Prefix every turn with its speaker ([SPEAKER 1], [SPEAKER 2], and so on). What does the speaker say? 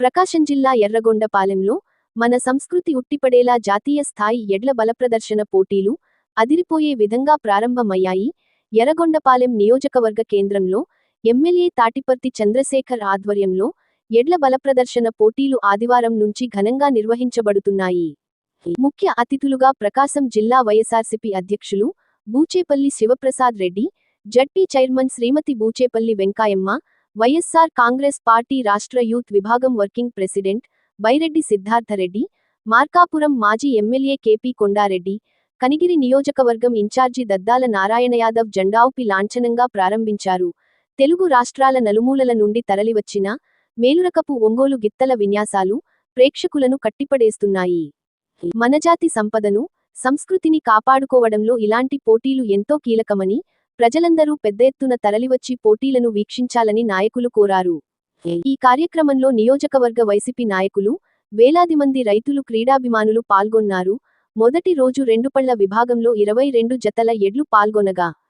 [SPEAKER 1] ప్రకాశం జిల్లా ఎర్రగొండపాలెంలో మన సంస్కృతి ఉట్టిపడేలా జాతీయ స్థాయి ఎడ్ల బలప్రదర్శన పోటీలు అదిరిపోయే విధంగా ప్రారంభమయ్యాయి. ఎర్రగొండపాలెం నియోజకవర్గ కేంద్రంలో ఎమ్మెల్యే తాటిపర్తి చంద్రశేఖర్ ఆధ్వర్యంలో ఎడ్ల బలప్రదర్శన పోటీలు ఆదివారం నుంచి ఘనంగా నిర్వహించబడుతున్నాయి. ముఖ్య అతిథులుగా ప్రకాశం జిల్లా వైఎస్ఆర్సీపీ అధ్యక్షులు Buchepalli Sivaprasad Reddy ZP chairman Srimati Buchepalli Venkayamma YSR Congress party రాష్ట్ర యూత్ విభాగం వర్కింగ్ ప్రెసిడెంట్ బైరెడ్డి సిద్ధార్థరెడ్డి మార్కాపురం మాజీ ఎమ్మెల్యే కేపీ కొండారెడ్డి కనిగిరి నియోజకవర్గం ఇన్ఛార్జి దద్దాల నారాయణ యాదవ్ జెండావుపి లాంఛనంగా ప్రారంభించారు. తెలుగు రాష్ట్రాల నలుమూలల నుండి తరలివచ్చిన మేలురకపు ఒంగోలు గిత్తల విన్యాసాలు ప్రేక్షకులను కట్టిపడేస్తున్నాయి. మనజాతి సంపదను సంస్కృతిని కాపాడుకోవడంలో ఇలాంటి పోటీలు ఎంతో కీలకమని ప్రజలందరూ పెద్ద ఎత్తున తరలివచ్చి పోటీలను వీక్షించాలని నాయకులు కోరారు. ఈ కార్యక్రమంలో నియోజకవర్గ వైసీపీ నాయకులు వేలాది మంది రైతులు క్రీడాభిమానులు పాల్గొన్నారు. మొదటి రోజు రెండు పళ్ళ విభాగంలో ఇరవై రెండు జతల ఎడ్లు పాల్గొనగా